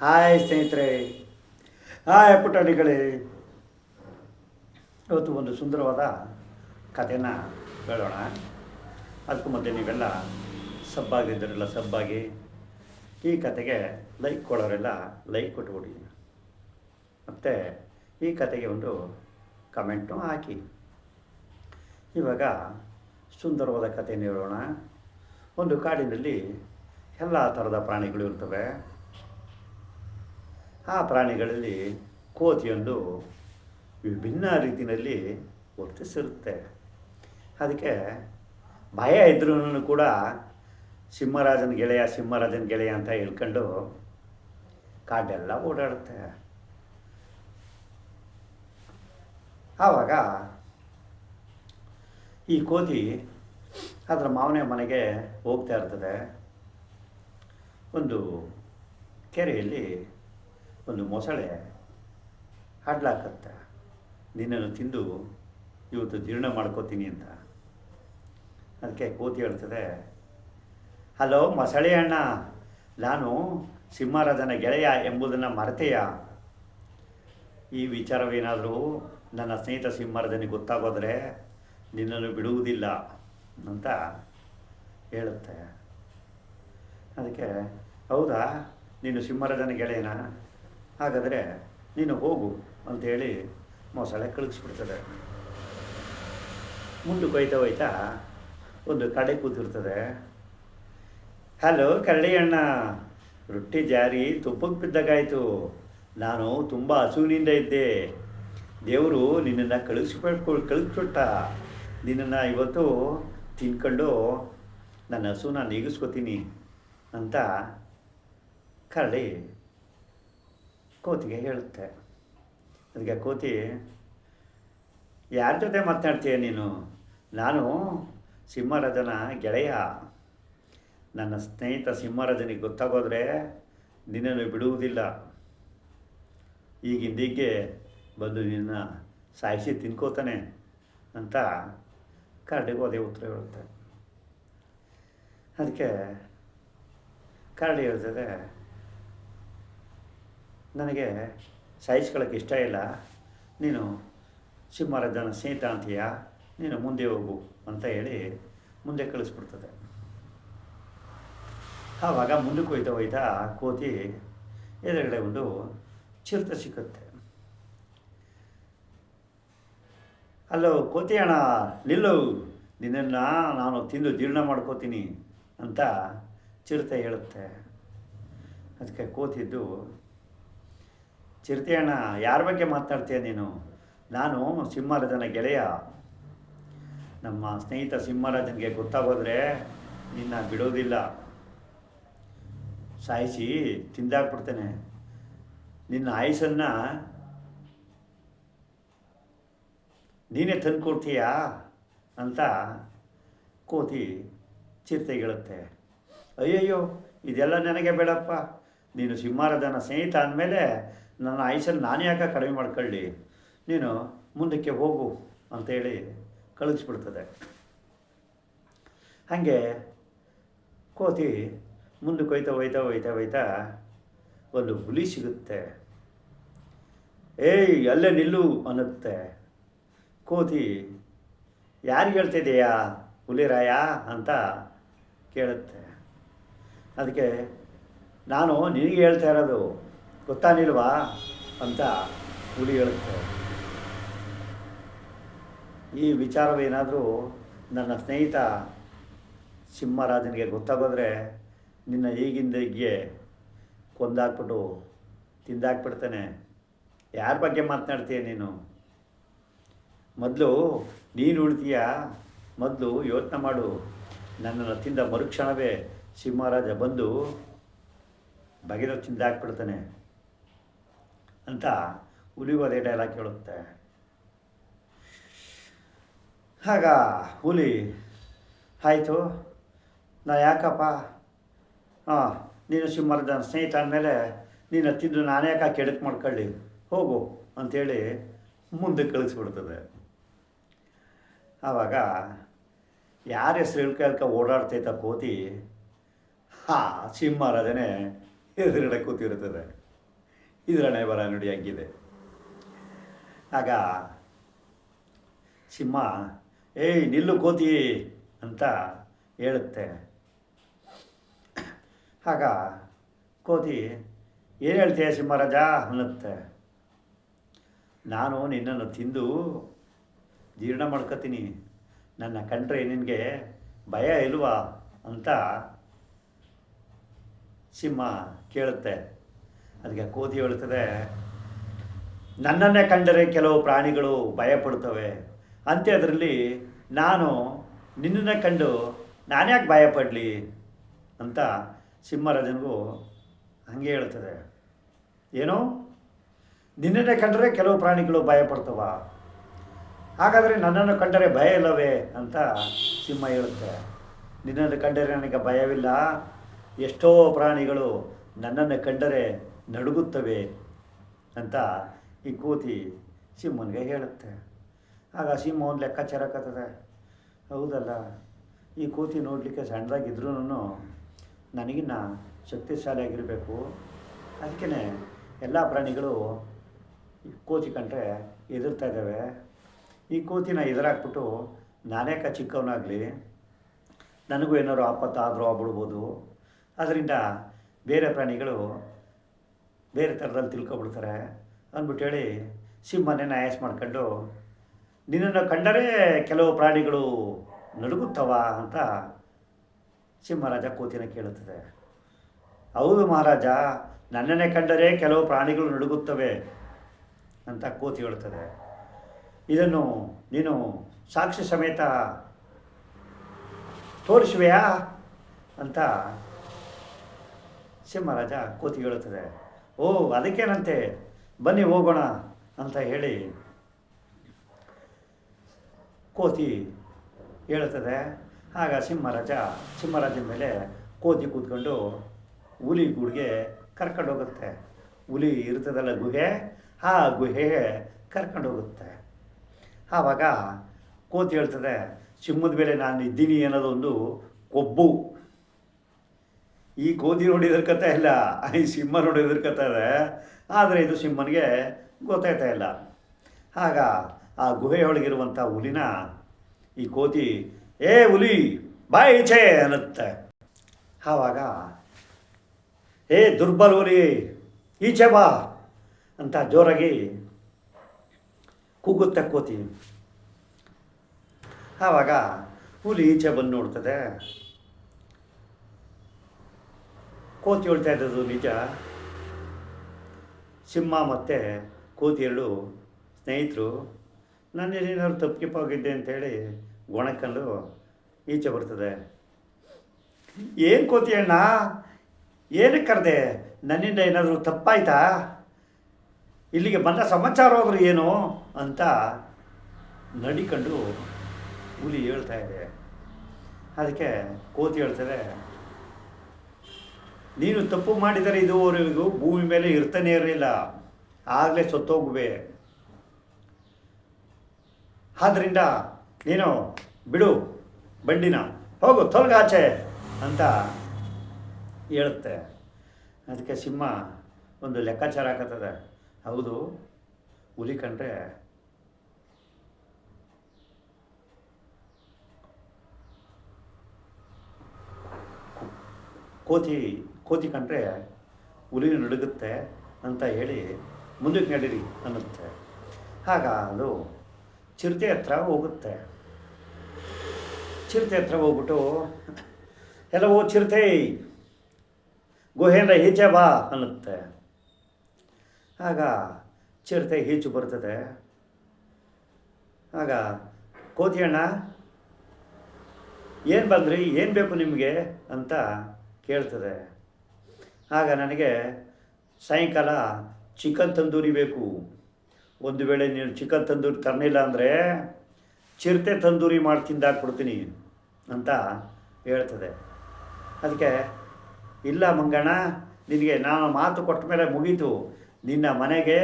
Hi ಸ್ನೇಹಿತರೆ. Hi ಪುಟಾಣಿಗಳೇ. ಇವತ್ತು ಒಂದು ಸುಂದರವಾದ ಕಥೆನ ಹೇಳೋಣ. ಅದಕ್ಕೂ ಮಧ್ಯೆ ನೀವೆಲ್ಲ ಸಬ್ಬಾಗಿದ್ದರೆಲ್ಲ ಸಬ್ಬಾಗಿ ಈ ಕತೆಗೆ ಲೈಕ್ ಕೊಡೋರೆಲ್ಲ ಲೈಕ್ ಕೊಟ್ಬಿಡಿ ಮತ್ತು ಈ ಕತೆಗೆ ಒಂದು ಕಮೆಂಟು ಹಾಕಿ. ಇವಾಗ ಸುಂದರವಾದ ಕಥೆಯನ್ನು ಹೇಳೋಣ. ಒಂದು ಕಾಡಿನಲ್ಲಿ ಎಲ್ಲ ಥರದ ಪ್ರಾಣಿಗಳು ಇರ್ತವೆ. ಆ ಪ್ರಾಣಿಗಳಲ್ಲಿ ಕೋತಿಯೊಂದು ವಿಭಿನ್ನ ರೀತಿಯಲ್ಲಿ ವರ್ತಿಸಿರುತ್ತೆ. ಅದಕ್ಕೆ ಭಯ ಇದ್ರೂ ಕೂಡ ಸಿಂಹರಾಜನ ಗೆಳೆಯ ಸಿಂಹರಾಜನ ಗೆಳೆಯ ಅಂತ ಹೇಳ್ಕೊಂಡು ಕಾಡೆಲ್ಲ ಓಡಾಡುತ್ತೆ. ಆವಾಗ ಈ ಕೋತಿ ಅದರ ಮಾವನೇ ಮನೆಗೆ ಹೋಗ್ತಾ ಇರ್ತದೆ. ಒಂದು ಕೆರೆಯಲ್ಲಿ ಒಂದು ಮೊಸಳೆ ಹಾಡ್ಲಾಕತ್ತೆ. ನಿನ್ನನ್ನು ತಿಂದು ಇವತ್ತು ಜೀರ್ಣ ಮಾಡ್ಕೋತೀನಿ ಅಂತ. ಅದಕ್ಕೆ ಕೋತಿ ಹೇಳ್ತದೆ, ಹಲೋ ಮೊಸಳೆ ಅಣ್ಣ, ನಾನು ಸಿಂಹರಾಜನ ಗೆಳೆಯ ಎಂಬುದನ್ನು ಮರೆತೆಯ. ಈ ವಿಚಾರವೇನಾದರೂ ನನ್ನ ಸ್ನೇಹಿತ ಸಿಂಹರಾಜನಿಗೆ ಗೊತ್ತಾಗೋದ್ರೆ ನಿನ್ನನ್ನು ಬಿಡುವುದಿಲ್ಲ ಅಂತ ಹೇಳುತ್ತೆ. ಅದಕ್ಕೆ, ಹೌದಾ, ನೀನು ಸಿಂಹರಾಜನ ಗೆಳೆಯನ? ಹಾಗಾದರೆ ನೀನು ಹೋಗು ಅಂಥೇಳಿ ಮೊಸಳೆ ಕಳಿಸ್ಬಿಡ್ತದೆ ಮುಂದಕ್ಕೆ ಹೋಯ್ತಾ ಹೋಯ್ತಾ ಒಂದು ಕಡೆ ಕೂತಿರ್ತದೆ. ಹಲೋ ಕರಡಿ ಅಣ್ಣ ರೊಟ್ಟಿ ಜಾರಿ ತುಪ್ಪಕ್ಕೆ ಬಿದ್ದಾಗಾಯಿತು. ನಾನು ತುಂಬ ಹಸುವಿನಿಂದ ಇದ್ದೆ. ದೇವರು ನಿನ್ನನ್ನು ಕಳಿಸ್ಬಿಟ್ಟು ಕಳಿಸ್ಬಿಟ್ಟ ನಿನ್ನನ್ನು ಇವತ್ತು ತಿನ್ಕೊಂಡು ನನ್ನ ಹಸುನ ನೀಗಿಸ್ಕೋತೀನಿ ಅಂತ ಕರಡಿ ಕೋತಿಗೆ ಹೇಳುತ್ತೆ. ಅದಕ್ಕೆ ಕೋತಿ, ಯಾರ ಜೊತೆ ಮಾತನಾಡ್ತೀಯ ನೀನು? ನಾನು ಸಿಂಹರಾಜನ ಗೆಳೆಯ. ನನ್ನ ಸ್ನೇಹಿತ ಸಿಂಹರಾಜನಿಗೆ ಗೊತ್ತಾಗೋದ್ರೆ ನಿನ್ನನ್ನು ಬಿಡುವುದಿಲ್ಲ. ಈಗಿಂದೀಗೆ ಬಂದು ನಿನ್ನ ಸಾಯಿಸಿ ತಿನ್ಕೋತಾನೆ ಅಂತ ಕರಡಿಗೂ ಅದೇ ಉತ್ತರ ಹೇಳುತ್ತೆ. ಅದಕ್ಕೆ ಕರಡಿ ಹೇಳ್ತದೆ ನನಗೆ ಸಾಯಿಸ್ಕೊಳ್ಳೋಕ್ಕೆ ಇಷ್ಟ ಇಲ್ಲ. ನೀನು ಸಿಂಹರಾಜನ ಸ್ನೇಹಿತ ಅಂತೀಯ? ನೀನು ಮುಂದೆ ಹೋಗು ಅಂತ ಹೇಳಿ ಮುಂದೆ ಕಳಿಸ್ಬಿಡ್ತದೆ. ಆವಾಗ ಮುಂದಕ್ಕೆ ಹೋಯ್ತಾ ಹೋಯ್ತಾ ಕೋತಿ ಎದುರುಗಡೆ ಒಂದು ಚಿರತೆ ಸಿಕ್ಕುತ್ತೆ. ಅಲ್ಲೋ ಕೋತಿ ಅಣ್ಣ, ನಿಲ್ಲು. ನಿನ್ನನ್ನು ನಾನು ತಿಂದು ಜೀರ್ಣ ಮಾಡ್ಕೋತೀನಿ ಅಂತ ಚಿರತೆ ಹೇಳುತ್ತೆ. ಅದಕ್ಕೆ ಕೋತಿದ್ದು ಚಿರತೆ ಅಣ್ಣ ಯಾರ ಬಗ್ಗೆ ಮಾತಾಡ್ತೀಯ ನೀನು? ನಾನು ಸಿಂಹರಾಜನ ಗೆಳೆಯ. ನಮ್ಮ ಸ್ನೇಹಿತ ಸಿಂಹರಾಜನಿಗೆ ಗೊತ್ತಾಗೋದ್ರೆ ನಿನ್ನ ಬಿಡೋದಿಲ್ಲ. ಸಾಯಿಸಿ, ತಿಂದಾಕ್ಬಿಡ್ತೇನೆ. ನಿನ್ನ ಆಯಸ್ಸನ್ನು ನೀನೇ ತಂದು ಕೊಡ್ತೀಯಾ ಅಂತ ಕೋತಿ ಚಿರತೆಗಿಳುತ್ತೆ. ಅಯ್ಯಯ್ಯೋ, ಇದೆಲ್ಲ ನನಗೆ ಬೇಡಪ್ಪ. ನೀನು ಸಿಂಹಾರದನ ಸ್ನೇಹಿತ ಅಂದಮೇಲೆ ನನ್ನ ಆಯುಷನ್ನು ನಾನೇ ಯಾಕೆ ಕಡಿಮೆ ಮಾಡ್ಕೊಳ್ಳಿ? ನೀನು ಮುಂದಕ್ಕೆ ಹೋಗು ಅಂತೇಳಿ ಕಳಿಸ್ಬಿಡ್ತದೆ ಹಾಗೆ ಕೋತಿ ಮುಂದಕ್ಕೆ ಹೋಯ್ತಾ ಹೋಯ್ತಾ ಹೋಯ್ತಾ ಹೋಯ್ತಾ ಒಂದು ಹುಲಿ ಸಿಗುತ್ತೆ. ಏಯ್, ಅಲ್ಲೇ ನಿಲ್ಲು ಅನ್ನುತ್ತೆ. ಕೋತಿ, ಯಾರಿಗೆ ಹೇಳ್ತಿದೆಯಾ ಹುಲಿರಾಯ ಅಂತ ಕೇಳುತ್ತೆ. ಅದಕ್ಕೆ ನಾನು ನಿನಗೆ ಹೇಳ್ತಾ ಇರೋದು ಗೊತ್ತಾನಿಲ್ವಾ ಅಂತ ಹುಲಿ ಹೇಳುತ್ತೆ. ಈ ವಿಚಾರವೇನಾದರೂ ನನ್ನ ಸ್ನೇಹಿತ ಸಿಂಹರಾಜನಿಗೆ ಗೊತ್ತಾಗೋದ್ರೆ ನಿನ್ನ ಈಗಿಂದ ಹೀಗೆ ಕೊಂದಾಕ್ಬಿಟ್ಟು ತಿಂದಾಕ್ಬಿಡ್ತಾನೆ. ಯಾರ ಬಗ್ಗೆ ಮಾತನಾಡ್ತೀಯ ನೀನು? ಮೊದಲು ನೀನು ಉಳ್ತೀಯ ಮೊದಲು ಯೋಚನೆ ಮಾಡು. ನನ್ನನ್ನು ತಿಂದ ಮರುಕ್ಷಣವೇ ಸಿಂಹರಾಜ ಬಂದು ಬಗೆದ ತಿಂದಾಕ್ಬಿಡ್ತಾನೆ ಅಂತ ಹುಲಿಗೂ ಅದೇ ಡೈಲಾಗ್ ಕೇಳುತ್ತೆ ಆಗ ಹುಲಿ, ಆಯಿತು, ನಾ ಯಾಕಪ್ಪ? ಹಾಂ ನೀನು ಸಿಂಹರಾಜನ ಸ್ನೇಹಿತ ಅಂದಮೇಲೆ ನೀನು ಹತ್ತಿದ್ದು ನಾನೇ ಯಾಕೆ ಕೆಡಕ್ ಮಾಡ್ಕೊಳ್ಳಿ? ಹೋಗು ಅಂಥೇಳಿ ಮುಂದೆ ಕಳಿಸ್ಬಿಡ್ತದೆ. ಆವಾಗ ಯಾರ ಹೆಸರು ಹೇಳ್ಕ ಹೇಳ್ಕ ಓಡಾಡ್ತೈತ ಕೋತಿ, ಹಾ, ಸಿಂಹರಾಜನೇ ಎದುರುಗಡೆ ಕೂತಿರ್ತದೆ ಇದರನೇ ಬರ ನುಡಿ ಹಂಗಿದೆ. ಆಗ ಸಿಂಹ, ಏಯ್, ನಿಲ್ಲು ಕೋತಿ ಅಂತ ಹೇಳುತ್ತೆ. ಆಗ ಕೋತಿ, ಏನು ಹೇಳ್ತೀಯ ಸಿಂಹರಾಜ? ಅನ್ನುತ್ತೆ. ನಾನು ನಿನ್ನನ್ನು ತಿಂದು ಜೀರ್ಣ ಮಾಡ್ಕೋತೀನಿ. ನನ್ನ ಕಂಡ್ರೆ ನಿನಗೆ ಭಯ ಇಲ್ವಾ? ಅಂತ ಸಿಂಹ ಕೇಳುತ್ತೆ. ಅದಕ್ಕೆ ಕೋತಿ ಹೇಳ್ತದೆ ನನ್ನನ್ನೇ ಕಂಡರೆ ಕೆಲವು ಪ್ರಾಣಿಗಳು ಭಯಪಡ್ತವೆ ಅದರಲ್ಲಿ ನಾನು ನಿನ್ನನ್ನೇ ಕಂಡು ನಾನ್ಯಾಕೆ ಭಯಪಡಲಿ? ಅಂತ ಸಿಂಹರಾಜನಿಗೂ ಹಾಗೆ ಹೇಳ್ತದೆ ಏನು? ನಿನ್ನನ್ನೇ ಕಂಡರೆ ಕೆಲವು ಪ್ರಾಣಿಗಳು ಭಯಪಡ್ತವ. ಹಾಗಾದರೆ ನನ್ನನ್ನು ಕಂಡರೆ ಭಯ ಇಲ್ಲವೇ? ಅಂತ ಸಿಂಹ ಹೇಳುತ್ತೆ. ನಿನ್ನನ್ನು ಕಂಡರೆ ನನಗೆ ಭಯವಿಲ್ಲ. ಎಷ್ಟೋ ಪ್ರಾಣಿಗಳು ನನ್ನನ್ನು ಕಂಡರೆ ನಡುಗುತ್ತವೆ ಅಂತ ಈ ಕೋತಿ ಸಿಂಹನಿಗೆ ಹೇಳುತ್ತೆ. ಆಗ ಸಿಂಹ ಒಂದು ಲೆಕ್ಕಾಚಾರ ಕತ್ತದೆ ಹೌದಲ್ಲ? ಈ ಕೋತಿ ನೋಡಲಿಕ್ಕೆ ಸಣ್ಣದಾಗಿದ್ರೂ ನನಗಿನ್ನ ಶಕ್ತಿಶಾಲಿಯಾಗಿರಬೇಕು. ಅದಕ್ಕೇ ಎಲ್ಲ ಪ್ರಾಣಿಗಳು ಈ ಕೋತಿ ಕಂಡ್ರೆ ಎದುರ್ತಾ ಇದ್ದಾವೆ. ಈ ಕೋತಿನ ಎದುರಾಕ್ಬಿಟ್ಟು ನಾನೇಕ ಚಿಕ್ಕವನಾಗಲಿ, ನನಗೂ ಏನಾದ್ರು ಆಪತ್ತಾದರೂ ಆಗ್ಬಿಡ್ಬೋದು. ಅದರಿಂದ ಬೇರೆ ಪ್ರಾಣಿಗಳು ಬೇರೆ ಥರದಲ್ಲಿ ತಿಳ್ಕೊಬಿಡ್ತಾರೆ ಅಂದ್ಬಿಟ್ಟು ಹೇಳಿ ಸಿಂಹನೇ ಆಯಾಸ ಮಾಡ್ಕೊಂಡು, ನಿನ್ನನ್ನು ಕಂಡರೆ ಕೆಲವು ಪ್ರಾಣಿಗಳು ನಡುಗುತ್ತವ ಅಂತ ಸಿಂಹರಾಜ ಕೋತಿನ ಕೇಳುತ್ತದೆ. ಹೌದು ಮಹಾರಾಜ, ನನ್ನನ್ನೇ ಕಂಡರೆ ಕೆಲವು ಪ್ರಾಣಿಗಳು ನಡುಗುತ್ತವೆ ಅಂತ ಕೋತಿ ಹೇಳ್ತದೆ ಇದನ್ನು ನೀನು ಸಾಕ್ಷಿ ಸಮೇತ ತೋರಿಸುವೆಯಾ ಅಂತ ಸಿಂಹರಾಜ ಕೋತಿ ಹೇಳುತ್ತದೆ. ಓ, ಅದಕ್ಕೇನಂತೆ? ಬನ್ನಿ ಹೋಗೋಣ ಅಂತ ಹೇಳಿ ಕೋತಿ ಹೇಳುತ್ತದೆ. ಆಗ ಸಿಂಹರಾಜ, ಸಿಂಹರಾಜನ ಮೇಲೆ ಕೋತಿ ಕೂತ್ಕೊಂಡು ಹುಲಿ ಗುಡಿಗೆ ಕರ್ಕೊಂಡು ಹೋಗುತ್ತೆ. ಹುಲಿ ಇರ್ತದಲ್ಲ ಗುಹೆ, ಆ ಗುಹೆಗೆ ಕರ್ಕೊಂಡು ಹೋಗುತ್ತೆ. ಆವಾಗ ಕೋತಿ ಹೇಳ್ತದೆ, ಸಿಂಹದ ಮೇಲೆ ನಾನು ಇದ್ದೀನಿ ಅನ್ನೋದೊಂದು ಕೊಬ್ಬು. ಈ ಕೋತಿ ನೋಡಿದ್ರ ಕಥೆ ಇಲ್ಲ, ಈ ಸಿಂಹ ನೋಡಿದ್ರ ಕಥೆ ಆದರೆ ಇದು ಸಿಂಹನಿಗೆ ಗೊತ್ತಾಯ್ತಾ ಇಲ್ಲ. ಆಗ ಆ ಗುಹೆಯೊಳಗಿರುವಂಥ ಹುಲಿನ ಈ ಕೋತಿ ಏ ಹುಲಿ ಬಾಯ್ ಈಚೆ ಅನ್ನತ್ತೆ. ಆವಾಗ, ಏ ದುರ್ಬಲ ಹುಲಿ, ಈಚೆ ಬಾ ಅಂತ ಜೋರಾಗಿ ಕೂಗುತ್ತೆ ಕೋತಿ ಆವಾಗ ಹುಲಿ ಈಚೆ ಬಂದು ನೋಡ್ತದೆ. ಕೋತಿ ಹೇಳ್ತಾ ಇದ್ದದ್ದು ನಿಜ. ಸಿಂಹ ಮತ್ತು ಕೋತಿ ಎರಡು ಸ್ನೇಹಿತರು ನನ್ನೇನಾದ್ರು ತಪ್ಪಿಪ್ಪಾಗಿದ್ದೆ ಅಂತೇಳಿ ಗೊಣಕಲ್ಲು ಈಚೆ ಬರ್ತದೆ. ಏನು ಕೋತಿ ಅಣ್ಣ? ಏನಕ್ಕೆ ಕರೆದೆ? ನನ್ನಿಂದ ಏನಾದರೂ ತಪ್ಪಾಯ್ತಾ? ಇಲ್ಲಿಗೆ ಬಂದ ಸಮಾಚಾರ ಹೋದ್ರು ಏನು? ಅಂತ ನಡಿಕೊಂಡು ಹುಲಿ ಹೇಳ್ತಾ ಇದೆ. ಅದಕ್ಕೆ ಕೋತಿ ಹೇಳ್ತದೆ ನೀನು ತಪ್ಪು ಮಾಡಿದರೆ ಇದುವರೆಗೂ ಭೂಮಿ ಮೇಲೆ ಇರ್ತಾನೆ ಇರಲಿಲ್ಲ. ಆಗಲೇ ಸತ್ತೋಗುವೆ ಆದ್ದರಿಂದ ನೀನು ಬಿಡು ಬಂಡಿನ ಹೋಗು ತೊಲಗಾಚೆ ಅಂತ ಹೇಳುತ್ತೆ. ಅದಕ್ಕೆ ಸಿಂಹ ಒಂದು ಲೆಕ್ಕಾಚಾರ ಹಾಕತ್ತದೆ. ಹೌದು, ಹುಲಿ ಕಂಡ್ರೆ ಕೋತಿ ಕೋತಿ ಕಂಡ್ರೆ ಹುಲಿ ನಡುಗುತ್ತೆ ಅಂತ ಹೇಳಿ ಮುಂದಕ್ಕೆ ನಡೀರಿ ಅನ್ನುತ್ತೆ. ಆಗ ಅದು ಚಿರತೆ ಹತ್ರ ಹೋಗುತ್ತೆ. ಚಿರತೆ ಹತ್ರ ಹೋಗ್ಬಿಟ್ಟು, ಎಲ್ಲವೋ ಚಿರತೆ, ಗುಹೆಯಿಂದ ಈಚೆ ಬಾ ಅನ್ನುತ್ತೆ. ಆಗ ಚಿರತೆ ಈಚು ಬರ್ತದೆ. ಆಗ, ಕೋತಿ ಅಣ್ಣ, ಏನು ಬಂದ್ರಿ? ಏನು ಬೇಕು ನಿಮಗೆ? ಅಂತ ಕೇಳ್ತದೆ. ಆಗ ನನಗೆ ಸಾಯಂಕಾಲ ಚಿಕನ್ ತಂದೂರಿ ಬೇಕು. ಒಂದು ವೇಳೆ ನೀನು ಚಿಕನ್ ತಂದೂರಿ ತರಲಿಲ್ಲ ಅಂದರೆ ಚಿರತೆ ತಂದೂರಿ ಮಾಡಿ ತಿಂದಾಕ್ಬಿಡ್ತೀನಿ ಅಂತ ಹೇಳ್ತದೆ. ಅದಕ್ಕೆ, ಇಲ್ಲ ಮಂಗಣ್ಣ, ನಿನಗೆ ನಾನು ಮಾತು ಕೊಟ್ಟ ಮೇಲೆ ಮುಗೀತು. ನಿನ್ನ ಮನೆಗೆ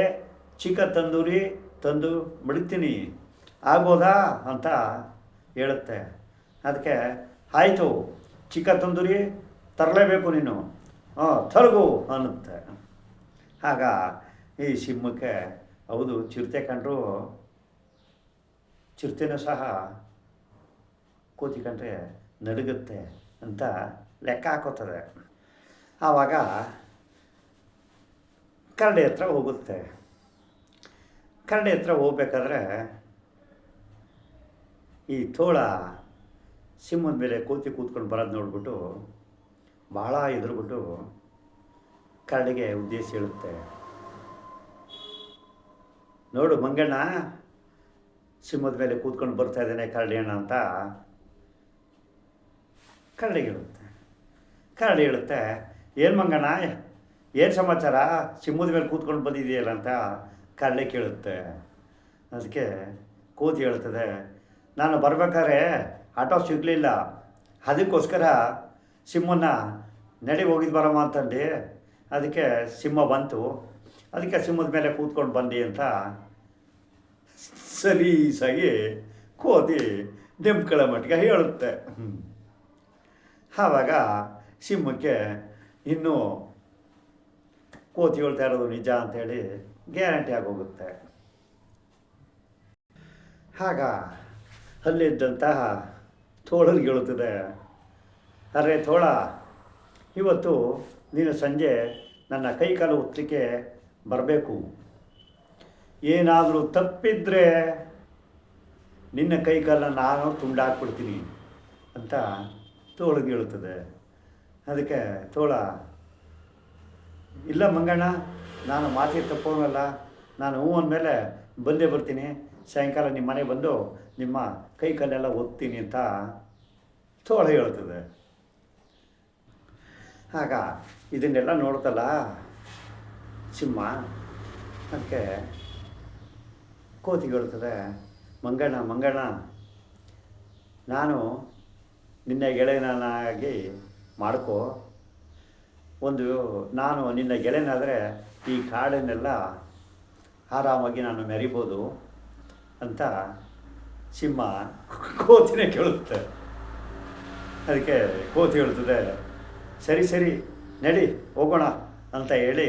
ಚಿಕನ್ ತಂದೂರಿ ತಂದು ಮಡಿತೀನಿ ಆಗ್ಬೋದಾ ಅಂತ ಹೇಳುತ್ತೆ. ಅದಕ್ಕೆ, ಆಯಿತು, ಚಿಕನ್ ತಂದೂರಿ ತರಲೇಬೇಕು ನೀನು. ತರಗು ಅನ್ನುತ್ತೆ. ಆಗ ಈ ಸಿಂಹಕ್ಕೆ, ಹೌದು, ಚಿರತೆ ಕಂಡ್ರು ಚಿರತೆನೂ ಸಹ ಕೂತಿಕೊಂಡ್ರೆ ನಡುಗುತ್ತೆ ಅಂತ ಲೆಕ್ಕ ಹಾಕೋತದೆ. ಆವಾಗ ಕರಡಿ ಹತ್ರ ಹೋಗುತ್ತೆ. ಕರಡಿ ಹತ್ರ ಹೋಗ್ಬೇಕಾದ್ರೆ ಈ ತೋಳ ಸಿಂಹದ ಮೇಲೆ ಕೋತಿ ಕೂತ್ಕೊಂಡು ಬರೋದು ನೋಡ್ಬಿಟ್ಟು ಭಾಳ ಎದುರುಬಿಟ್ಟು ಕರಡಿಗೆ ಉದ್ದೇಶ ಹೇಳುತ್ತೆ. ನೋಡು ಮಂಗಣ್ಣ, ಸಿಂಹದ ಮೇಲೆ ಕೂತ್ಕೊಂಡು ಬರ್ತಾ ಇದ್ದಾನೆ ಕರಡಿ ಅಣ್ಣ ಅಂತ ಕರಡಿ ಹೇಳುತ್ತೆ. ಕರಡಿ ಹೇಳುತ್ತೆ, ಏನು ಮಂಗಣ್ಣ, ಏನು ಸಮಾಚಾರ? ಸಿಂಹದ ಮೇಲೆ ಕೂತ್ಕೊಂಡು ಬಂದಿದೆಯಲ್ಲ ಅಂತ ಕರಡಿ ಕೇಳುತ್ತೆ. ಅದಕ್ಕೆ ಕೂತು ಹೇಳ್ತದೆ ನಾನು ಬರ್ಬೇಕಾದ್ರೆ ಆಟೋ ಸಿಗಲಿಲ್ಲ. ಅದಕ್ಕೋಸ್ಕರ ಸಿಂಹನ ನಡಿ ಹೋಗಿದ್ದು ಬರಮ್ಮ ಅಂತಂದು ಅದಕ್ಕೆ ಸಿಂಹ ಬಂತು ಅದಕ್ಕೆ ಸಿಂಹದ ಮೇಲೆ ಕೂತ್ಕೊಂಡು ಬಂದಿ ಅಂತ ಸಲೀಸಾಗಿ ಕೋತಿ ನೆಮ್ಕಳ ಮಟ್ಟಿಗೆ ಹೇಳುತ್ತೆ. ಆವಾಗ ಸಿಂಹಕ್ಕೆ ಇನ್ನೂ ಕೋತಿ ಹೇಳ್ತಾ ಇರೋದು ನಿಜ ಅಂತೇಳಿ ಗ್ಯಾರಂಟಿ ಆಗೋಗುತ್ತೆ ಆಗ ಅಲ್ಲಿದ್ದಂತಹ ತೋಳಲ್ಲಿ ಹೇಳುತ್ತದೆ, ಅರೆ ತೋಳ ಇವತ್ತು ನೀನು ಸಂಜೆ ನನ್ನ ಕೈ ಕಾಲು ಒತ್ತಲಿಕ್ಕೆ ಬರಬೇಕು. ಏನಾದರೂ ತಪ್ಪಿದ್ರೆ ನಿನ್ನ ಕೈ ಕಾಲನ್ನು ನಾನು ತುಂಡಾಕ್ಬಿಡ್ತೀನಿ ಅಂತ ತೋಳಿಗೆ ಹೇಳುತ್ತದೆ. ಅದಕ್ಕೆ ತೋಳ, ಇಲ್ಲ ಮಂಗಣ್ಣ, ನಾನು ಮಾತಿ ತಪ್ಪೋನಲ್ಲ ನಾನು ಹ್ಞೂ ಅಂದಮೇಲೆ ಬಂದೇ ಬರ್ತೀನಿ. ಸಾಯಂಕಾಲ ನಿಮ್ಮ ಮನೆ ಬಂದು ನಿಮ್ಮ ಕೈ ಕಾಲೆಲ್ಲ ಒತ್ತೀನಿ ಅಂತ ತೋಳ ಹೇಳ್ತದೆ ಆಗ ಇದನ್ನೆಲ್ಲ ನೋಡ್ತಲ್ಲ ಸಿಂಹ, ಅದಕ್ಕೆ ಕೋತಿ ಹೇಳ್ತದೆ ಮಂಗಣ್ಣ ಮಂಗಣ್ಣ, ನಾನು ನಿನ್ನ ಗೆಳೆಯನಾಗಿ ಮಾಡ್ಕೋ. ಒಂದು, ನಾನು ನಿನ್ನ ಗೆಳೆಯನಾದರೆ ಈ ಕಾಡನ್ನೆಲ್ಲ ಆರಾಮಾಗಿ ನಾನು ಮೆರಿಬೋದು ಅಂತ ಸಿಂಹ ಕೋತಿನೇ ಕೇಳುತ್ತೆ. ಅದಕ್ಕೆ ಕೋತಿ ಹೇಳ್ತದೆ ಸರಿ ಸರಿ, ನಡಿ, ಹೋಗೋಣ ಅಂತ ಹೇಳಿ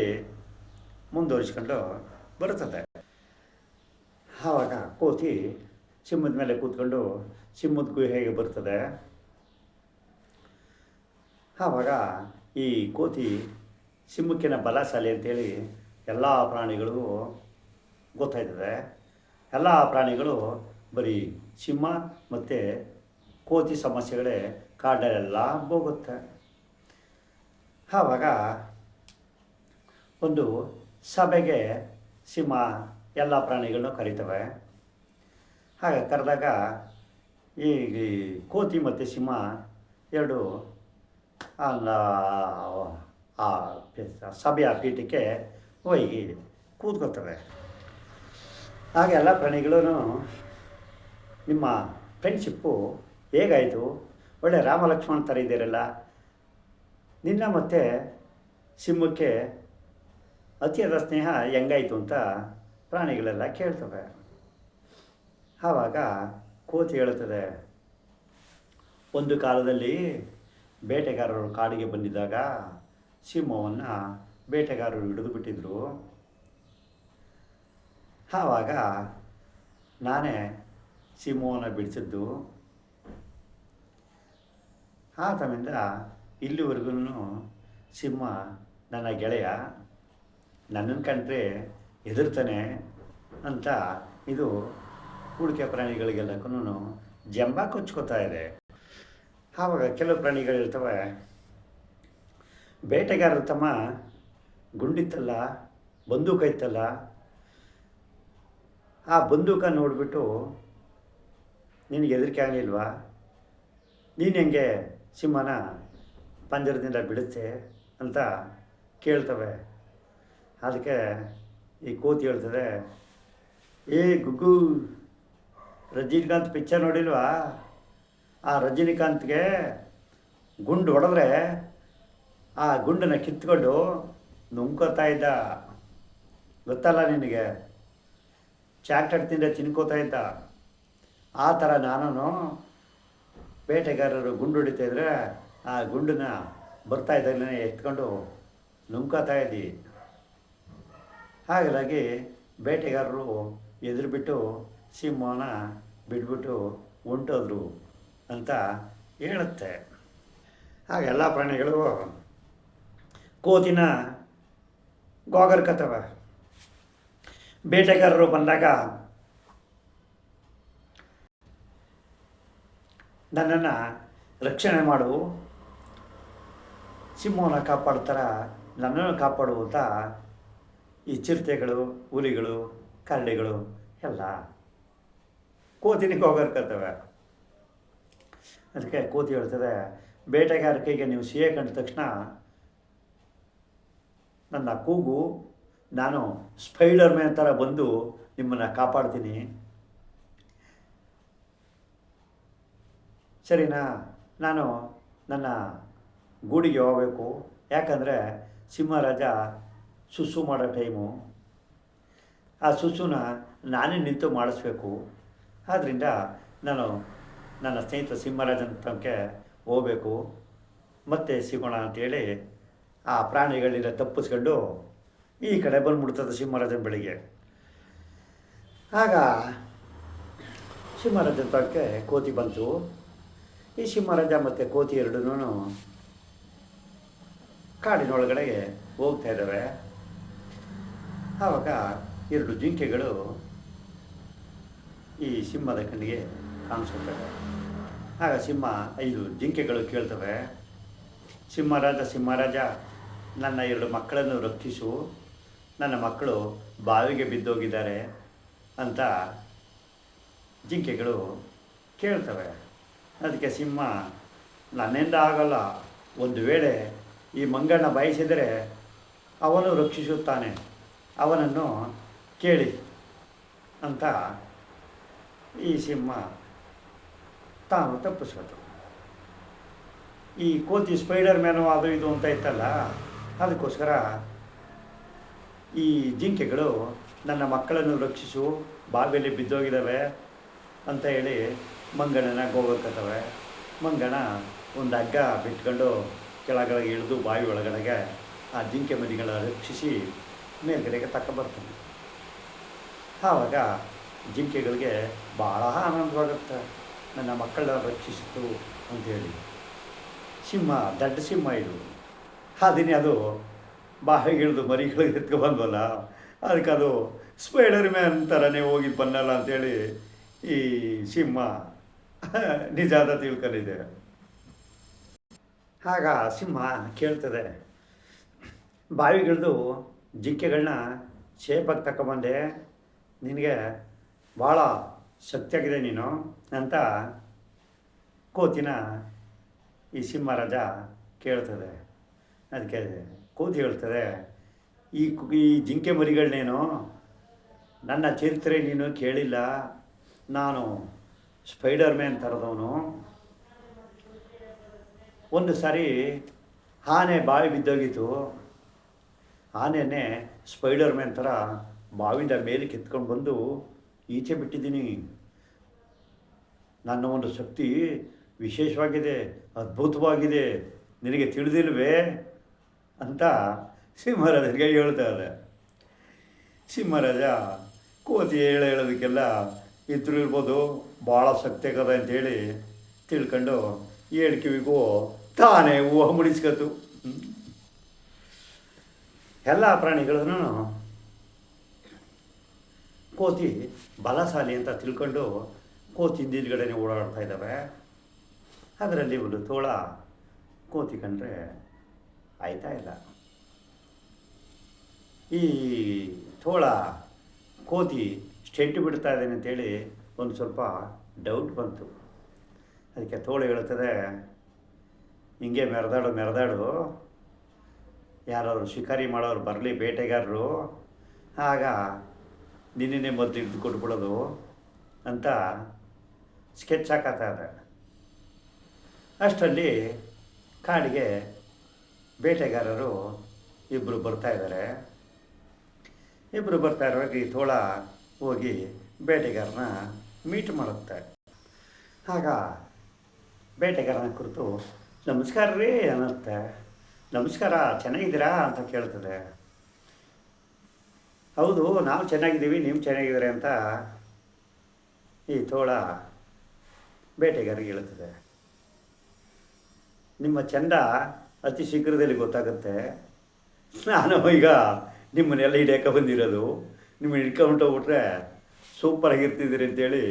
ಮುಂದುವರಿಸ್ಕೊಂಡು ಬರುತ್ತದೆ. ಆವಾಗ ಕೋತಿ ಸಿಂಹದ ಮೇಲೆ ಕೂತ್ಕೊಂಡು ಸಿಂಹದ ಗುಹೆಗೆ ಬರ್ತದೆ ಆವಾಗ ಈ ಕೋತಿ ಸಿಂಹಕ್ಕಿನ ಬಲಶಾಲಿ ಅಂತೇಳಿ ಎಲ್ಲ ಪ್ರಾಣಿಗಳಿಗೂ ಗೊತ್ತಾಯ್ತದೆ. ಎಲ್ಲ ಪ್ರಾಣಿಗಳು ಬರೀ ಸಿಂಹ ಮತ್ತು ಕೋತಿ ಸಮಸ್ಯೆಗಳೇ ಕಾಡಲ್ಲೆಲ್ಲ ಹೋಗುತ್ತೆ. ಆವಾಗ ಒಂದು ಸಭೆಗೆ ಸಿಂಹ ಎಲ್ಲ ಪ್ರಾಣಿಗಳನ್ನು ಕರೀತವೆ. ಹಾಗೆ ಕರೆದಾಗ ಈ ಕೋತಿ ಮತ್ತು ಸಿಂಹ ಎರಡು ನ- ಆ ಸಭೆಯ ಪೀಠಕ್ಕೆ ಹೋಗಿ ಕೂತ್ಕೋತವೆ ಹಾಗೆ ಎಲ್ಲ ಪ್ರಾಣಿಗಳೂ ನಿಮ್ಮ ಫ್ರೆಂಡ್ಶಿಪ್ಪು ಹೇಗಾಯಿತು? ಒಳ್ಳೆ ರಾಮ ಲಕ್ಷ್ಮಣ ಥರ ಇದ್ದೀರಲ್ಲ ನಿನ್ನ ಮತ್ತೆ ಸಿಂಹಕ್ಕೆ ಅತಿಯಾದ ಸ್ನೇಹ ಹೆಂಗಾಯಿತು ಅಂತ ಪ್ರಾಣಿಗಳೆಲ್ಲ ಕೇಳ್ತವೆ. ಆವಾಗ ಕೋತಿ ಹೇಳುತ್ತದೆ, ಒಂದು ಕಾಲದಲ್ಲಿ ಬೇಟೆಗಾರರು ಕಾಡಿಗೆ ಬಂದಿದ್ದಾಗ ಸಿಂಹವನ್ನು ಬೇಟೆಗಾರರು ಹಿಡಿದು ಬಿಟ್ಟಿದ್ರು. ಆವಾಗ ನಾನೇ ಸಿಂಹವನ್ನು ಬಿಡಿಸಿದ್ದು. ಆ ಇಲ್ಲಿವರೆಗೂ ಸಿಂಹ ನನ್ನ ಗೆಳೆಯ, ನನ್ನನ್ನು ಕಂಡ್ರೆ ಹೆದರ್ತಾನೆ ಅಂತ ಇದು ಹೂಡಿಕೆ ಪ್ರಾಣಿಗಳಿಗೆಲ್ಲಕ್ಕೂ ಜಂಬ ಕೊಚ್ಕೋತಾ ಇದೆ. ಆವಾಗ ಕೆಲವು ಪ್ರಾಣಿಗಳಿರ್ತವೆ ಬೇಟೆಗಾರರು ಬೇಟೆಗಾರರ ತಮ್ಮ ಗುಂಡಿತ್ತಲ್ಲ ಬಂದೂಕ ಇತ್ತಲ್ಲ ಆ ಬಂದೂಕ ನೋಡಿಬಿಟ್ಟು, ನಿನಗೆ ಹೆದರಿಕೆ ಆಗಲಿಲ್ವಾ? ನೀನು ಹೆಂಗೆ ಸಿಂಹನ ಪಂಜರದಿಂದ ಬಿಡುತ್ತೆ ಅಂತ ಕೇಳ್ತವೆ. ಅದಕ್ಕೆ ಈ ಕೋತಿ ಹೇಳ್ತದೆ, ಏ ಗುಗ್ಗು, ರಜನಿಕಾಂತ್ ಪಿಕ್ಚರ್ ನೋಡಿಲ್ವಾ? ಆ ರಜನಿಕಾಂತ್ಗೆ ಗುಂಡು ಹೊಡೆದ್ರೆ ಆ ಗುಂಡನ್ನ ಕಿತ್ಕೊಂಡು ನುಂಗ್ಕೋತಾ ಇದ್ದ. ಗೊತ್ತಲ್ಲ ನಿನಗೆ? ಚಾಕ್ಲೇಟ್ ತಿಂದರೆ ತಿನ್ಕೋತಾ ಇದ್ದ. ಆ ಥರ ನಾನು ಬೇಟೆಗಾರರು ಗುಂಡು ಹೊಡಿತಾ ಇದ್ರೆ ಆ ಗುಂಡನ್ನ ಬರ್ತಾ ಇದ್ದಾಗಲೇ ಎತ್ಕೊಂಡು ನುಂಗ್ಕೋತಾ ಇದ್ದಿ. ಹಾಗಾಗಿ ಬೇಟೆಗಾರರು ಎದುರುಬಿಟ್ಟು ಸಿಂಹನ ಬಿಟ್ಬಿಟ್ಟು ಹೊಂಟೋದ್ರು ಅಂತ ಹೇಳುತ್ತೆ. ಹಾಗೆಲ್ಲ ಪ್ರಾಣಿಗಳು ಕೋತಿನ ಗೋಗರ್ಕತವೆ ಬೇಟೆಗಾರರು ಬಂದಾಗ ನನ್ನನ್ನು ರಕ್ಷಣೆ ಮಾಡು ಸಿಂಹವನ್ನು ಕಾಪಾಡ್ತಾರ? ನನ್ನನ್ನು ಕಾಪಾಡುವಂಥ ಈ ಚಿರತೆಗಳು, ಹುಲಿಗಳು, ಕರಡಿಗಳು ಎಲ್ಲ ಕೋತಿನಿಗೆ ಹೋಗರ್ಕತ್ತವೆ ಅದಕ್ಕೆ ಕೋತಿ ಹೇಳ್ತದೆ, ಬೇಟೆಗಾರಿಕೆಗೆ ನೀವು ಸಿಹೆ ಕಂಡ ತಕ್ಷಣ ನನ್ನ ಕೂಗು, ನಾನು ಸ್ಪೈಡರ್ ಮ್ಯಾನ್ ಥರ ಬಂದು ನಿಮ್ಮನ್ನು ಕಾಪಾಡ್ತೀನಿ. ಸರಿನಾ? ನಾನು ನನ್ನ ಗೂಡಿಗೆ ಹೋಗಬೇಕು. ಯಾಕಂದರೆ ಸಿಂಹರಾಜ ಸುಸ್ಸು ಮಾಡೋ ಟೈಮು. ಆ ಸುಸ್ಸುನ ನಾನೇ ನಿಂತು ಮಾಡಿಸ್ಬೇಕು. ಆದ್ದರಿಂದ ನಾನು ನನ್ನ ಸ್ನೇಹಿತ ಸಿಂಹರಾಜನ ತನಕ ಹೋಗಬೇಕು. ಮತ್ತೆ ಸಿಗೋಣ ಅಂತೇಳಿ ಆ ಪ್ರಾಣಿಗಳಿಂದ ತಪ್ಪಿಸ್ಕೊಂಡು ಈ ಕಡೆ ಬಂದುಬಿಡ್ತದೆ ಸಿಂಹರಾಜನ ಬೆಳಿಗ್ಗೆ ಆಗ ಸಿಂಹರಾಜನ ತನಕ ಕೋತಿ ಬಂತು. ಈ ಸಿಂಹರಾಜ ಮತ್ತು ಕೋತಿ ಎರಡೂ ಕಾಡಿನೊಳಗಡೆಗೆ ಹೋಗ್ತಾ ಇದ್ದಾವೆ ಆವಾಗ ಎರಡು ಜಿಂಕೆಗಳು ಈ ಸಿಂಹದ ಕಣ್ಣಿಗೆ ಕಾಣಿಸುತ್ತವೆ ಆಗ ಸಿಂಹ ಐದು ಜಿಂಕೆಗಳು ಕೇಳ್ತವೆ. ಸಿಂಹರಾಜ ಸಿಂಹರಾಜ, ನನ್ನ ಎರಡು ಮಕ್ಕಳನ್ನು ರಕ್ಷಿಸು. ನನ್ನ ಮಕ್ಕಳು ಬಾವಿಗೆ ಬಿದ್ದೋಗಿದ್ದಾರೆ ಅಂತ ಜಿಂಕೆಗಳು ಕೇಳ್ತವೆ. ಅದಕ್ಕೆ ಸಿಂಹ ನನ್ನಿಂದ ಆಗಲ್ಲ. ಒಂದು ವೇಳೆ ಈ ಮಂಗಣ್ಣ ಬಯಸಿದರೆ ಅವನು ರಕ್ಷಿಸುತ್ತಾನೆ, ಅವನನ್ನು ಕೇಳಿ ಅಂತ ಈ ಸಿಂಹ ತಾನು ತಪ್ಪಿಸ್ಕೊತು ಈ ಕೋತಿ ಸ್ಪೈಡರ್ ಮ್ಯಾನು ಅದು ಇದು ಅಂತ ಇತ್ತಲ್ಲ, ಅದಕ್ಕೋಸ್ಕರ ಈ ಜಿಂಕೆಗಳು ನನ್ನ ಮಕ್ಕಳನ್ನು ರಕ್ಷಿಸು ಬಾವಿಯಲ್ಲಿ ಬಿದ್ದೋಗಿದ್ದಾವೆ ಅಂತ ಹೇಳಿ ಮಂಗಣ್ಣನ ಗೋಗಕ್ಕತ್ತವೆ ಮಂಗಣ ಒಂದು ಹಗ್ಗ ಬಿಟ್ಕೊಂಡು ಕೆಳಗಡೆ ಇಳಿದು ಬಾವಿ ಒಳಗಡೆಗೆ ಆ ಜಿಂಕೆ ಮರಿಗಳ ರಕ್ಷಿಸಿ ಮೇಲ್ಗಡೆಗೆ ತಕ್ಕ ಆವಾಗ ಜಿಂಕೆಗಳಿಗೆ ಭಾಳ ಆನಂದವಾಗುತ್ತೆ. ನನ್ನ ಮಕ್ಕಳನ್ನ ರಕ್ಷಿಸಿತು ಅಂತೇಳಿ. ಸಿಂಹ, ದಡ್ಡ ಸಿಂಹ ಇದು. ಅದನ್ನೇ ಅದು ಬಾಯಿಗಿಳಿದು ಮರಿಗಳಿಗೆ ಎತ್ಕೊ ಬಂದ್ವಲ್ಲ, ಅದಕ್ಕೆ ಅದು ಸ್ಪೈಡರ್ ಮ್ಯಾನ್ ಥರನೇ ಹೋಗಿ ಬಂದಲ್ಲ ಅಂತೇಳಿ ಈ ಸಿಂಹ ನಿಜಾದ ತಿಳ್ಕೊಂಡಿದೆ. ಆಗ ಸಿಂಹ ಕೇಳ್ತದೆ. ಬಾವಿಗಿಳಿದು ಜಿಂಕೆಗಳನ್ನ ಶೇಪಾಗಿ ತಗೊಂಬಂದೆ ನಿನಗೆ ಭಾಳ ಶಕ್ತಿಯಾಗಿದೆ ನೀನು ಅಂತ ಕೋತಿನ ಈ ಸಿಂಹರಾಜ ಕೇಳ್ತದೆ. ಅದಕ್ಕೆ ಕೋತಿ ಹೇಳ್ತದೆ, ಈ ಈ ಜಿಂಕೆ ಮರಿಗಳನ್ನೇನು ನನ್ನ ಚರಿತ್ರೆ ನೀನು ಕೇಳಿಲ್ಲ. ನಾನು ಸ್ಪೈಡರ್ ಮ್ಯಾನ್ ಥರದವನು ಒಂದು ಸಾರಿ ಆನೆ ಬಾವಿ ಬಿದ್ದೋಗಿತ್ತು. ಆನೆನೇ ಸ್ಪೈಡರ್ ಮ್ಯಾನ್ ಥರ ಬಾವಿಯಿಂದ ಮೇಲೆ ಕೆತ್ಕೊಂಡು ಬಂದು ಈಚೆ ಬಿಟ್ಟಿದ್ದೀನಿ. ನನ್ನ ಒಂದು ಶಕ್ತಿ ವಿಶೇಷವಾಗಿದೆ, ಅದ್ಭುತವಾಗಿದೆ. ನಿನಗೆ ತಿಳಿದಿಲ್ವೇ? ಅಂತ ಸಿಂಹರಾಜನಿಗೆ ಹೇಳ್ತಾ ಇದೆ ಸಿಂಹರಾಜ ಕೋತಿ ಹೇಳ ಹೇಳೋದಕ್ಕೆಲ್ಲ ಇದ್ರು ಇರ್ಬೋದು, ಭಾಳ ಶಕ್ತಿ ಆಗದ ಅಂತೇಳಿ ತಿಳ್ಕೊಂಡು ಹೇಳ್ಕಿವಿಗೂ ಕಿವಿಗೂ ತಾನೇ ಊಹ ಮುಡಿಸ್ಕತ್ತು ಹ್ಮ್. ಎಲ್ಲ ಪ್ರಾಣಿಗಳನ್ನು ಕೋತಿ ಬಲಶಾಲಿ ಅಂತ ತಿಳ್ಕೊಂಡು ಕೋತಿ ಹಿಂದಿಲ್ಗಡೆನೆ ಓಡಾಡ್ತಾ ಇದ್ದಾವೆ ಅದರಲ್ಲಿ ಒಂದು ತೋಳ ಕೋತಿ ಕಂಡ್ರೆ ಆಯ್ತಾ ಇಲ್ಲ. ಈ ತೋಳ ಕೋತಿ ಸ್ಟೆಂಟ್ ಬಿಡ್ತಾ ಇದ್ದೇನೆ ಅಂತೇಳಿ ಒಂದು ಸ್ವಲ್ಪ ಡೌಟ್ ಬಂತು. ಅದಕ್ಕೆ ತೋಳ ಹೇಳ್ತದೆ ಹಿಂಗೆ ಮೆರೆದಾಡು ಮೆರೆದಾಡು ಯಾರಾದ್ರು ಶಿಕಾರಿ ಮಾಡೋರು ಬರಲಿ, ಬೇಟೆಗಾರರು. ಆಗ ನಿನ್ನೆ ಮೊದಲು ಹಿಡಿದು ಕೊಟ್ಬಿಡೋದು ಅಂತ ಸ್ಕೆಚ್ ಹಾಕತ್ತಾ ಇದೆ ಅಷ್ಟರಲ್ಲಿ ಕಾಡಿಗೆ ಬೇಟೆಗಾರರು ಇಬ್ಬರು ಬರ್ತಾ ಇದ್ದಾರೆ ಇಬ್ಬರು ಬರ್ತಾ ಇರುವಾಗ ಈ ತೋಳ ಹೋಗಿ ಬೇಟೆಗಾರನ ಮೀಟ್ ಮಾಡುತ್ತೆ. ಆಗ ಬೇಟೆಗಾರನ ಕುರಿತು ನಮಸ್ಕಾರ ರೀ ಅನ್ನತ್ತೆ. ನಮಸ್ಕಾರ, ಚೆನ್ನಾಗಿದ್ದೀರಾ ಅಂತ ಕೇಳ್ತದೆ. ಹೌದು, ನಾವು ಚೆನ್ನಾಗಿದ್ದೀವಿ, ನೀವು ಚೆನ್ನಾಗಿದ್ದೀರಿ ಅಂತ ಈ ತೋಳ ಬೇಟೆಗಾರಿಗೆ ಹೇಳುತ್ತದೆ ನಿಮ್ಮ ಚಂದ ಅತಿ ಶೀಘ್ರದಲ್ಲಿ ಗೊತ್ತಾಗುತ್ತೆ. ನಾನು ಈಗ ನಿಮ್ಮನ್ನೆಲ್ಲ ಹಿಡಿಯಕ್ಕೆ ಬಂದಿರೋದು. ನಿಮ್ಮನ್ನು ಸೂಪರ್ ಆಗಿರ್ತಿದ್ದೀರಿ ಅಂತೇಳಿ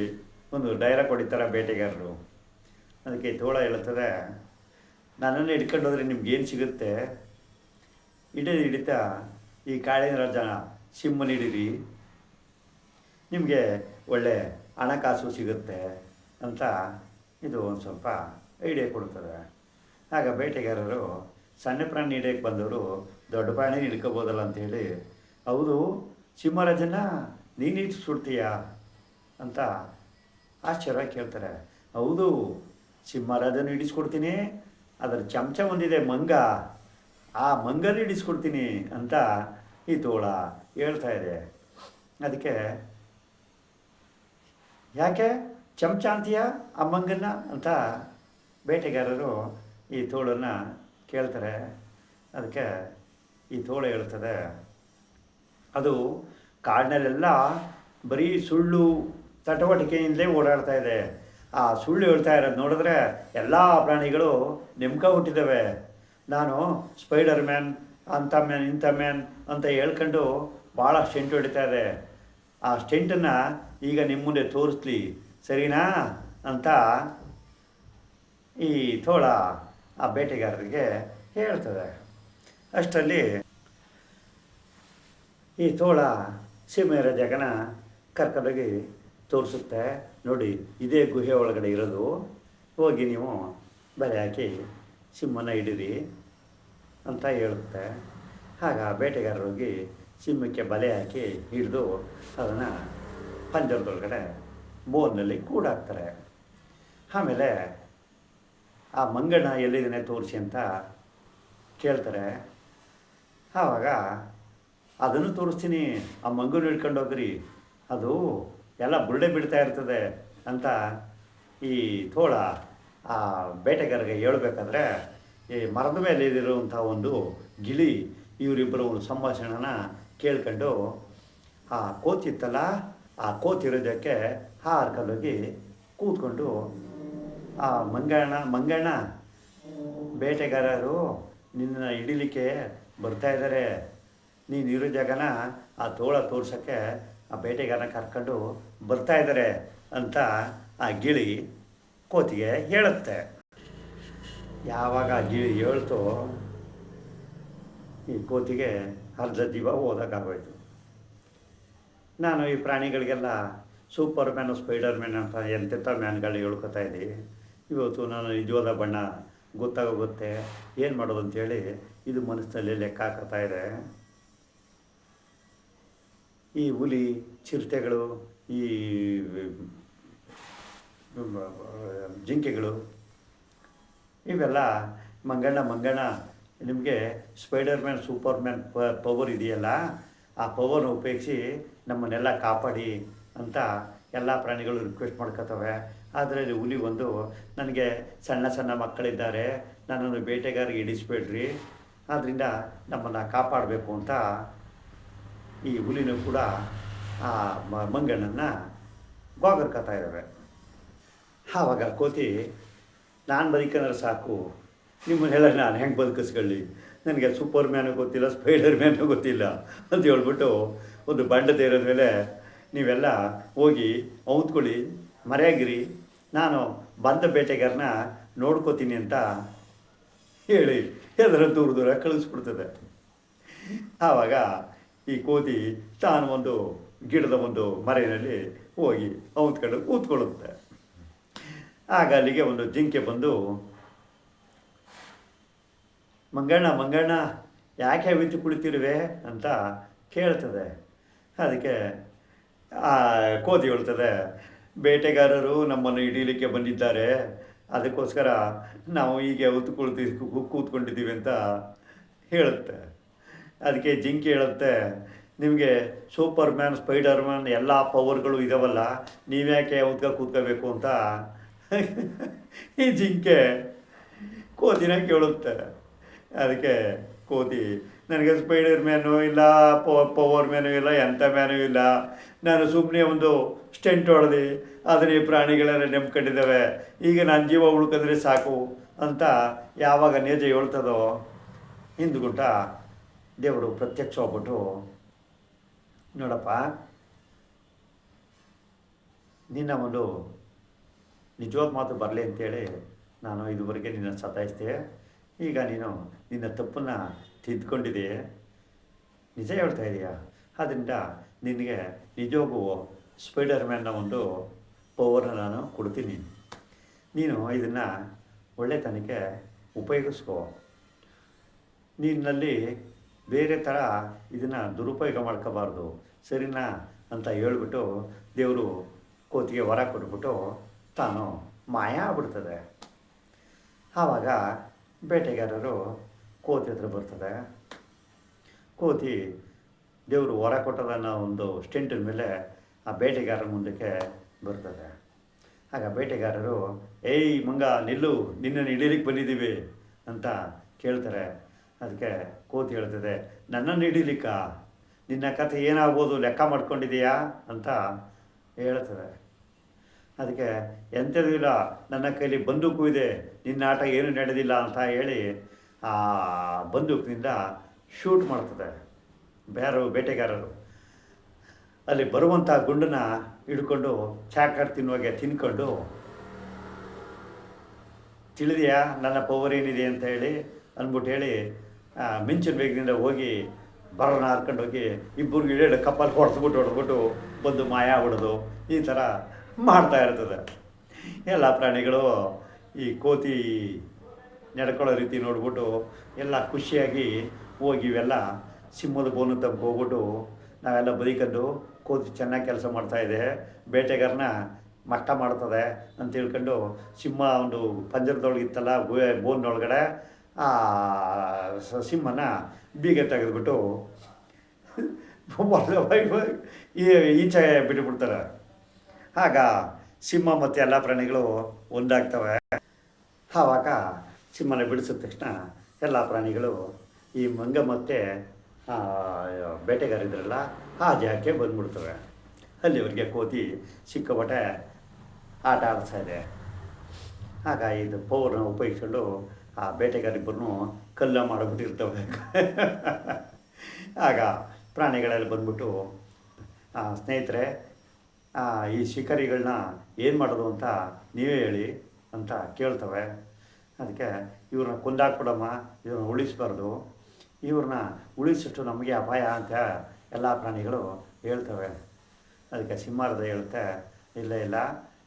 ಒಂದು ಡೈರ ಹೊಡಿತಾರೆ ಬೇಟೆಗಾರರು. ಅದಕ್ಕೆ ತೋಳ ಹೇಳುತ್ತದೆ ನನ್ನನ್ನು ಹಿಡ್ಕೊಂಡು ಹೋದರೆ ನಿಮ್ಗೇನು ಸಿಗುತ್ತೆ? ಹಿಡಿದು ಹಿಡಿತಾ, ಈ ಕಾಳಿನ ರಾಜ ಸಿಂಹನ ಹಿಡೀರಿ. ನಿಮಗೆ ಒಳ್ಳೆ ಹಣಕಾಸು ಸಿಗುತ್ತೆ ಅಂತ ಇದು ಒಂದು ಸ್ವಲ್ಪ ಐಡಿಯಾ ಕೊಡ್ತದೆ. ಆಗ ಬೇಟೆಗಾರರು, ಸಣ್ಣ ಪ್ರಾಣಿ ಹಿಡಿಯೋಕ್ಕೆ ಬಂದವರು, ದೊಡ್ಡ ಪ್ರಾಣಿ ಹಿಡ್ಕೋಬೋದಲ್ಲ ಅಂತೇಳಿ ಹೌದು ಸಿಂಹರಾಜನ ನೀನು ಇಟ್ಟು ಸುಡ್ತೀಯಾ ಅಂತ ಆಶ್ಚರ್ಯ ಕೇಳ್ತಾರೆ. ಹೌದು ಸಿಂಹರಾಜನ ಹಿಡಿಸ್ಕೊಡ್ತೀನಿ. ಅದರ ಚಮಚ ಒಂದಿದೆ ಮಂಗ. ಆ ಮಂಗನ ಹಿಡಿಸ್ಕೊಡ್ತೀನಿ ಅಂತ ಈ ತೋಳ ಹೇಳ್ತಾ ಇದೆ. ಅದಕ್ಕೆ ಯಾಕೆ ಚಮಚ ಅಂತೀಯ ಆ ಮಂಗನ್ನ ಅಂತ ಬೇಟೆಗಾರರು ಈ ತೋಳನ್ನು ಕೇಳ್ತಾರೆ. ಅದಕ್ಕೆ ಈ ತೋಳ ಹೇಳ್ತದೆ, ಅದು ಕಾಡಿನಲ್ಲೆಲ್ಲ ಬರೀ ಸುಳ್ಳು ಚಟುವಟಿಕೆಯಿಂದಲೇ ಓಡಾಡ್ತಾ ಇದೆ. ಆ ಸುಳ್ಳು ಹೇಳ್ತಾ ಇರೋದು ನೋಡಿದ್ರೆ ಎಲ್ಲ ಪ್ರಾಣಿಗಳು ನೆಮ್ಕ ಹುಟ್ಟಿದ್ದಾವೆ ನಾನು ಸ್ಪೈಡರ್ ಮ್ಯಾನ್ ಅಂಥ ಮ್ಯಾನ್ ಇಂಥ ಮ್ಯಾನ್ ಅಂತ ಹೇಳ್ಕೊಂಡು ಭಾಳ ಸ್ಟೆಂಟ್ ಹೊಡಿತಾ ಇದೆ ಆ ಸ್ಟೆಂಟನ್ನು ಈಗ ನಿಮ್ಮ ಮುಂದೆ ತೋರಿಸ್ಲಿ, ಸರಿನಾ? ಅಂತ ಈ ತೋಳ ಆ ಬೇಟೆಗಾರರಿಗೆ ಹೇಳ್ತದೆ. ಅಷ್ಟರಲ್ಲಿ ಈ ತೋಳ ಸೀಮೆಯರ ಜಗನ ಕರ್ಕೊಂಡೋಗಿ ತೋರಿಸುತ್ತೆ. ನೋಡಿ, ಇದೇ ಗುಹೆ ಒಳಗಡೆ ಇರೋದು. ಹೋಗಿ ನೀವು ಬಲೆ ಹಾಕಿ ಸಿಂಹನ ಹಿಡೀರಿ ಅಂತ ಹೇಳುತ್ತೆ. ಆಗ ಬೇಟೆಗಾರರು ಹೋಗಿ ಸಿಂಹಕ್ಕೆ ಬಲೆ ಹಾಕಿ ಹಿಡಿದು ಅದನ್ನು ಪಂಜರದೊಳಗಡೆ ಬೋನ್ನಲ್ಲಿ ಕೂಡಾಕ್ತಾರೆ. ಆಮೇಲೆ ಆ ಮಂಗಣ್ಣ ಎಲ್ಲಿದ್ದಾನೆ ತೋರಿಸಿ ಅಂತ ಕೇಳ್ತಾರೆ. ಆವಾಗ, ಅದನ್ನು ತೋರಿಸ್ತೀನಿ. ಆ ಮಂಗನ ಹಿಡ್ಕೊಂಡು ಹೋಗ್ರಿ. ಅದು ಎಲ್ಲ ಬುರುಡೆ ಬಿಡ್ತಾ ಇರ್ತದೆ ಅಂತ ಈ ತೋಳ ಆ ಬೇಟೆಗಾರರಿಗೆ ಹೇಳ್ಬೇಕಾದ್ರೆ ಈ ಮರದ ಮೇಲೆ ಇರುವಂಥ ಒಂದು ಗಿಳಿ ಇವರಿಬ್ಬರ ಒಂದು ಸಂಭಾಷಣೆನ ಕೇಳ್ಕೊಂಡು, ಆ ಕೋತಿತ್ತಲ್ಲ ಆ ಕೋತಿರೋದಕ್ಕೆ ಹಾರ್ಕೊಂಡೋಗಿ ಕೂತ್ಕೊಂಡು, ಆ ಮಂಗಣ್ಣ ಮಂಗಣ್ಣ, ಬೇಟೆಗಾರರು ನಿನ್ನ ಹಿಡಿಲಿಕ್ಕೆ ಬರ್ತಾ ಇದ್ದಾರೆ. ನೀನು ಇರೋ ಜಾಗನ ಆ ತೋಳ ತೋರ್ಸೋಕ್ಕೆ ಆ ಬೇಟೆಗಾರನ ಕರ್ಕೊಂಡು ಬರ್ತಾ ಇದ್ದಾರೆ ಅಂತ ಆ ಗಿಳಿ ಕೋತಿಗೆ ಹೇಳುತ್ತೆ. ಯಾವಾಗ ಆ ಗಿಳಿ ಹೇಳ್ತೋ ಈ ಕೋತಿಗೆ ಅರ್ಧ ಜೀವ ಓದೋಕ್ಕಾಗೋಯ್ತು ನಾನು ಈ ಪ್ರಾಣಿಗಳಿಗೆಲ್ಲ ಸೂಪರ್ ಮ್ಯಾನು ಸ್ಪೈಡರ್ ಮ್ಯಾನ್ ಅಂತ ಎಂತೆಂಥ ಮ್ಯಾನ್ಗಳು ಹೇಳ್ಕೊತಾ ಇದ್ದೀವಿ ಇವತ್ತು ನಾನು ನಿಜವಾದ ಬಣ್ಣ ಗೊತ್ತಾಗೋಗುತ್ತೆ. ಏನು ಮಾಡೋದು ಅಂತೇಳಿ ಇದು ಮನಸ್ಸಿನಲ್ಲಿ ಲೆಕ್ಕ ಹಾಕತಾ ಇದೆ. ಈ ಹುಲಿ ಚಿರತೆಗಳು ಈ ಜಿಂಕೆಗಳು, ಇವೆಲ್ಲ ಮಂಗಣ್ಣ ಮಂಗಣ್ಣ ನಿಮಗೆ spider man super man power ಇದೆಯಲ್ಲ, ಆ ಪವರ್ನ ಉಪಯೋಗಿಸಿ ನಮ್ಮನ್ನೆಲ್ಲ ಕಾಪಾಡಿ ಅಂತ ಎಲ್ಲ ಪ್ರಾಣಿಗಳು ರಿಕ್ವೆಸ್ಟ್ ಮಾಡ್ಕೋತವೆ. ಆದರೆ ಇಲ್ಲಿ ಹುಲಿ ಒಂದು ನನಗೆ ಸಣ್ಣ ಸಣ್ಣ ಮಕ್ಕಳಿದ್ದಾರೆ, ನನ್ನನ್ನು ಬೇಟೆಗಾರಿಗೆ ಇಡಿಸ್ಬೇಡ್ರಿ ಆದ್ದರಿಂದ ನಮ್ಮನ್ನು ಕಾಪಾಡಬೇಕು ಅಂತ ಈ ಹುಲಿನೂ ಕೂಡ ಆ ಮಂಗಣ್ಣನ್ನು ಗೋಗರ್ಕೋತಾ ಇದ್ದಾವೆ ಆವಾಗ ಕೋತಿ, ನಾನು ಬದುಕಂದ್ರೆ ಸಾಕು ನಿಮ್ಮನ್ನೆಲ್ಲ ನಾನು ಹೆಂಗೆ ಬದುಕಿಸ್ಕೊಳ್ಳಿ? ನನಗೆ ಸೂಪರ್ ಮ್ಯಾನು ಗೊತ್ತಿಲ್ಲ, ಸ್ಪೈಡರ್ ಮ್ಯಾನು ಗೊತ್ತಿಲ್ಲ ಅಂತ ಹೇಳ್ಬಿಟ್ಟು ಒಂದು ಬಂಡ ಇರೋದ ಮೇಲೆ ನೀವೆಲ್ಲ ಹೋಗಿ ಔತ್ಕೊಳ್ಳಿ, ಮರೆಯಾಗಿರಿ, ನಾನು ಬಂದ ಬೇಟೆಗಾರನ ನೋಡ್ಕೋತೀನಿ ಅಂತ ಹೇಳಿ ಎಲ್ಲರ ದೂರ ದೂರ ಕಳಿಸ್ಬಿಡ್ತದೆ. ಆವಾಗ ಈ ಕೋತಿ ತಾನು ಒಂದು ಗಿಡದ ಒಂದು ಮರೆಯಲ್ಲಿ ಹೋಗಿ ಔತ್ಕೊಂಡು ಕೂತ್ಕೊಳ್ಳುತ್ತೆ. ಆಗ ಅಲ್ಲಿಗೆ ಒಂದು ಜಿಂಕೆ ಬಂದು, ಮಂಗಣ್ಣ ಮಂಗಣ್ಣ, ಯಾಕೆ ಬಿದ್ದು ಕುಳಿತಿರುವೆ? ಅಂತ ಕೇಳ್ತದೆ. ಅದಕ್ಕೆ ಆ ಕೋತಿ ಹೇಳ್ತದೆ, ಬೇಟೆಗಾರರು ನಮ್ಮನ್ನು ಹಿಡೀಲಿಕ್ಕೆ ಬಂದಿದ್ದಾರೆ. ಅದಕ್ಕೋಸ್ಕರ ನಾವು ಹೀಗೆ ಹೊತ್ತು ಕುಳಿತು ಕೂತ್ಕೊಂಡಿದ್ದೀವಿ ಅಂತ ಹೇಳುತ್ತೆ. ಅದಕ್ಕೆ ಜಿಂಕೆ ಹೇಳುತ್ತೆ ನಿಮಗೆ ಸೂಪರ್ ಮ್ಯಾನ್ ಸ್ಪೈಡರ್ ಮ್ಯಾನ್ ಎಲ್ಲ ಪವರ್ಗಳು ಇದಾವಲ್ಲ ನೀವ್ಯಾಕೆ ಉದ್ಕ ಕೂತ್ಕೋಬೇಕು ಅಂತ? ಈ ಜಿಂಕೆ ಕೋತಿನ ಕೇಳುತ್ತೆ. ಅದಕ್ಕೆ ಕೋತಿ, ನನಗೆ ಸ್ಪೈಡರ್ ಮ್ಯಾನು ಇಲ್ಲ ಪವರ್ ಮ್ಯಾನು ಇಲ್ಲ ಎಂಥ ಮ್ಯಾನು ಇಲ್ಲ. ನಾನು ಸುಮ್ಮನೆ ಒಂದು ಸ್ಟೆಂಟ್ ಹೊಡೆದು, ಅದನ್ನೇ ಪ್ರಾಣಿಗಳೆಲ್ಲ ನೆಮ್ಕೊಂಡಿದ್ದಾವೆ. ಈಗ ನನ್ನ ಜೀವ ಉಳ್ಕೊಂಡ್ರೆ ಸಾಕು ಅಂತ ಯಾವಾಗ ನೇಜ ಹೇಳ್ತದೋ ಹಿಂದ್ಗುಟ್ಟ ದೇವರು ಪ್ರತ್ಯಕ್ಷ ಹೋಗ್ಬಿಟ್ಟು ನೋಡಪ್ಪ, ನಿನ್ನ ಒಂದು ನಿಜವಾದ ಮಾತು ಬರಲಿ ಅಂತೇಳಿ ನಾನು ಇದುವರೆಗೆ ನಿನ್ನ ಸತಾಯಿಸ್ದೆ. ಈಗ ನೀನು ನಿನ್ನ ತಪ್ಪನ್ನು ತಿದ್ದುಕೊಂಡಿದೆ ನಿಜ ಹೇಳ್ತಾ ಇದೆಯಾ? ಆದ್ದರಿಂದ ನಿನಗೆ ನಿಜವಾಗೂ ಸ್ಪೈಡರ್ ಮ್ಯಾನ್ನ ಒಂದು ಪವರ್ನ ನಾನು ಕೊಡ್ತೀನಿ. ನೀನು ಇದನ್ನು ಒಳ್ಳೆತನಕ್ಕೆ ಉಪಯೋಗಿಸ್ಕೋ. ನಿನ್ನಲ್ಲಿ ಬೇರೆ ಥರ ಇದನ್ನು ದುರುಪಯೋಗ ಮಾಡ್ಕೋಬಾರ್ದು. ಸರಿನಾ ಅಂತ ಹೇಳ್ಬಿಟ್ಟು ದೇವರು ಕೋತಿಗೆ ವರ ಕೊಟ್ಬಿಟ್ಟು ತಾನು ಮಾಯ ಆಗ್ಬಿಡ್ತದೆ. ಆವಾಗ ಬೇಟೆಗಾರರು ಕೋತಿ ಹತ್ರ ಬರ್ತದೆ. ಕೋತಿ ದೇವರು ವರ ಕೊಟ್ಟದನ್ನ ಒಂದು ಸ್ಟೆಂಟಿನ ಮೇಲೆ ಆ ಬೇಟೆಗಾರರ ಮುಂದಕ್ಕೆ ಬರ್ತದೆ. ಆಗ ಬೇಟೆಗಾರರು, ಏಯ್ ಮಂಗ, ನಿಲ್ಲು ನಿನ್ನನ್ನು ಹಿಡೀಲಿಕ್ಕೆ ಬಂದಿದ್ದೀವಿ ಅಂತ ಕೇಳ್ತಾರೆ. ಅದಕ್ಕೆ ಕೋತಿ ಹೇಳ್ತದೆ ನನ್ನನ್ನು ಹಿಡೀಲಿಕ್ಕ ನಿನ್ನ ಕಥೆ ಏನಾಗ್ಬೋದು ಲೆಕ್ಕ ಮಾಡ್ಕೊಂಡಿದೀಯಾ ಅಂತ ಹೇಳ್ತದೆ ಅದಕ್ಕೆ, ಎಂಥದ್ದು ಇಲ್ಲ, ನನ್ನ ಕೈಲಿ ಬಂದೂಕು ಇದೆ, ನಿನ್ನ ಆಟ ಏನು ನಡೆದಿಲ್ಲ ಅಂತ ಹೇಳಿ ಆ ಬಂದೂಕಿನಿಂದ ಶೂಟ್ ಮಾಡ್ತದೆ ಬೇರೆ ಬೇಟೆಗಾರರು. ಅಲ್ಲಿ ಬರುವಂಥ ಗುಂಡನ್ನ ಹಿಡ್ಕೊಂಡು ಚಾಕರ್ ತಿನ್ನುವಾಗೆ ತಿನ್ಕೊಂಡು, ತಿಳಿದೆಯಾ ನನ್ನ ಪವರ್ ಏನಿದೆ ಅಂತ ಹೇಳಿ, ಅಂದ್ಬಿಟ್ಟು ಹೇಳಿ ಮಿಂಚಿನ ಬೇಗದಿಂದ ಹೋಗಿ ಬರೋಣ ಹರ್ಕೊಂಡು ಹೋಗಿ ಇಬ್ಬರಿಗೆ ಇಡೀ ಕಪ್ಪಲ್ಲಿ ಹೊಡೆದ್ಬಿಟ್ಟು ಹೊಡೆದ್ಬಿಟ್ಟು ಬಂದು ಮಾಯ ಹೊಡೆದು ಈ ಥರ ಮಾಡ್ತಾ ಇರ್ತದೆ. ಎಲ್ಲ ಪ್ರಾಣಿಗಳು ಈ ಕೋತಿ ನಡ್ಕೊಳ್ಳೋ ರೀತಿ ನೋಡ್ಬಿಟ್ಟು ಎಲ್ಲ ಖುಷಿಯಾಗಿ ಹೋಗಿ ಇವೆಲ್ಲ ಸಿಂಹದ ಬೋನು ತಮ್ಗೆ ಹೋಗ್ಬಿಟ್ಟು ನಾವೆಲ್ಲ ಬದುಕೊಂಡು ಕೋತಿ ಚೆನ್ನಾಗಿ ಕೆಲಸ ಮಾಡ್ತಾಯಿದೆ ಬೇಟೆಗಾರನ ಮಟ್ಟ ಮಾಡ್ತದೆ ಅಂತ ಹೇಳ್ಕೊಂಡು ಸಿಂಹ ಒಂದು ಪಂಜರದೊಳಗೆ ಇತ್ತಲ್ಲ ಆ ಸಿಂಹನ ಬೀಗ ತೆಗೆದ್ಬಿಟ್ಟು ಈಚೆ ಬಿಟ್ಟುಬಿಡ್ತಾರೆ ಆಗ ಸಿಂಹ ಮತ್ತು ಎಲ್ಲ ಪ್ರಾಣಿಗಳು ಒಂದಾಗ್ತವೆ. ಆವಾಗ ಸಿಂಹನ ಬಿಡಿಸಿದ ತಕ್ಷಣ ಎಲ್ಲ ಪ್ರಾಣಿಗಳು ಈ ಮಂಗ ಮತ್ತು ಬೇಟೆಗಾರಿದ್ರಲ್ಲ ಆ ಜಾಗಕ್ಕೆ ಬಂದ್ಬಿಡ್ತವೆ. ಅಲ್ಲಿವರೆಗೆ ಕೋತಿ ಸಿಕ್ಕಾಪಟ್ಟೆ ಆಟ ಆಡಿಸ್ತಾ ಇದೆ. ಆಗ ಇದು ಪೌರನ್ನ ಉಪಯೋಗಿಸ್ಕೊಂಡು ಆ ಬೇಟೆಗಾರಿಬ್ಬರನ್ನು ಕಲ್ಲ ಮಾಡಿಬಿಟ್ಟಿರ್ತವೆ ಆಗ ಪ್ರಾಣಿಗಳೆಲ್ಲ ಬಂದ್ಬಿಟ್ಟು ಸ್ನೇಹಿತರೆ ಈ ಶಿಕಾರಿಗಳನ್ನ ಏನು ಮಾಡೋದು ಅಂತ ನೀವೇ ಹೇಳಿ ಅಂತ ಕೇಳ್ತವೆ. ಅದಕ್ಕೆ ಇವ್ರನ್ನ ಕೊಂದಾಕ್ಬಿಡಮ್ಮ, ಇವ್ರನ್ನ ಉಳಿಸ್ಬಾರ್ದು. ಇವ್ರನ್ನ ಉಳಿಸಿಟ್ಟು ನಮಗೆ ಅಪಾಯ ಅಂತ ಎಲ್ಲ ಪ್ರಾಣಿಗಳು ಹೇಳ್ತವೆ. ಅದಕ್ಕೆ ಸಿಂಹಾರದ ಹೇಳುತ್ತೆ ಇಲ್ಲ ಇಲ್ಲ,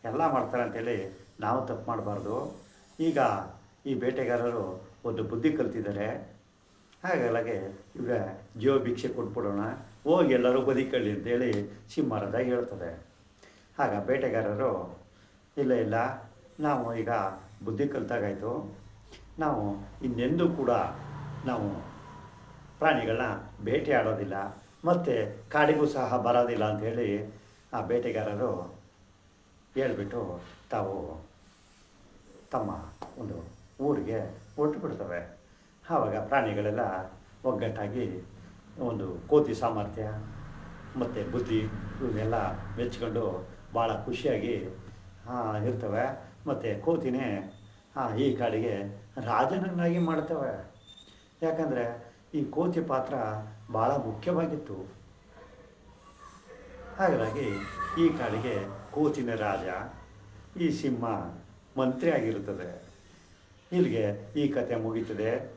ಎಲ್ಲ ಮಾಡ್ತಾರೆ ಅಂತೇಳಿ ನಾವು ತಪ್ಪು ಮಾಡಬಾರ್ದು. ಈಗ ಈ ಬೇಟೆಗಾರರು ಒಂದು ಬುದ್ಧಿ ಕಲ್ತಿದ್ದಾರೆ. ಹಾಗಾಗಿ ಇವರ ಜೀವ ಭಿಕ್ಷೆ ಕೊಟ್ಬಿಡೋಣ, ಹೋಗಿ ಎಲ್ಲರೂ ಬದುಕಳ್ಳಿ ಅಂತೇಳಿ ಸಿಂಹಾರದ ಹೇಳ್ತದೆ. ಆಗ ಬೇಟೆಗಾರರು, ಇಲ್ಲ ಇಲ್ಲ, ನಾವು ಈಗ ಬುದ್ಧಿ ಕಲ್ತಾಗಾಯಿತು. ನಾವು ಇನ್ನೆಂದೂ ಕೂಡ ನಾವು ಪ್ರಾಣಿಗಳನ್ನ ಬೇಟೆ ಆಡೋದಿಲ್ಲ, ಮತ್ತು ಕಾಡಿಗೂ ಸಹ ಬರೋದಿಲ್ಲ ಅಂಥೇಳಿ ಆ ಬೇಟೆಗಾರರು ಹೇಳ್ಬಿಟ್ಟು ತಾವು ತಮ್ಮ ಒಂದು ಊರಿಗೆ ಹೊಟ್ಟು ಬಿಡ್ತವೆ. ಆವಾಗ ಪ್ರಾಣಿಗಳೆಲ್ಲ ಒಗ್ಗಟ್ಟಾಗಿ ಒಂದು ಕೋತಿ ಸಾಮರ್ಥ್ಯ, ಮತ್ತು ಬುದ್ಧಿ ಇವನ್ನೆಲ್ಲ ಮೆಚ್ಕೊಂಡು ಭಾಳ ಖುಷಿಯಾಗಿ ಇರ್ತವೆ. ಮತ್ತು ಕೋತಿನೇ ಈ ಕಾಡಿಗೆ ರಾಜನನ್ನಾಗಿ ಮಾಡ್ತವೆ. ಯಾಕಂದರೆ ಈ ಕೋತಿ ಪಾತ್ರ ಭಾಳ ಮುಖ್ಯವಾಗಿತ್ತು. ಹಾಗಾಗಿ ಈ ಕಾಡಿಗೆ ಕೋತಿನ ರಾಜ, ಈ ಸಿಂಹ ಮಂತ್ರಿ ಆಗಿರುತ್ತದೆ ಇಲ್ಲಿಗೆ ಈ ಕತೆ ಮುಗೀತದೆ.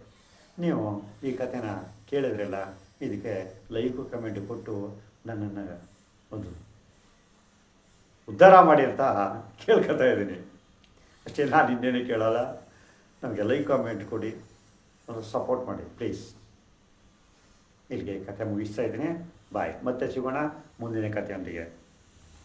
ನೀವು ಈ ಕತೆನ ಕೇಳಿದ್ರಲ್ಲ ಇದಕ್ಕೆ ಲೈಕ್, ಕಮೆಂಟ್ ಕೊಟ್ಟು ನನ್ನನ್ನು ಒಂದು ಉದ್ಧಾರ ಮಾಡಿ ಅಂತ ಕೇಳ್ಕೊತಾ ಇದ್ದೀನಿ. ಅಷ್ಟೇ, ನಾನು ಇನ್ನೇನು ಕೇಳಲ್ಲ. ನನಗೆ ಲೈಕ್, ಕಮೆಂಟ್ ಕೊಡಿ. ಒಂದು ಸಪೋರ್ಟ್ ಮಾಡಿ, ಪ್ಲೀಸ್. ಇಲ್ಲಿಗೆ ಕತೆ ಮುಗಿಸ್ತಾ ಇದ್ದೀನಿ. ಬಾಯ್. ಮತ್ತೆ ಸಿಗೋಣ ಮುಂದಿನ ಕಥೆಯೊಂದಿಗೆ.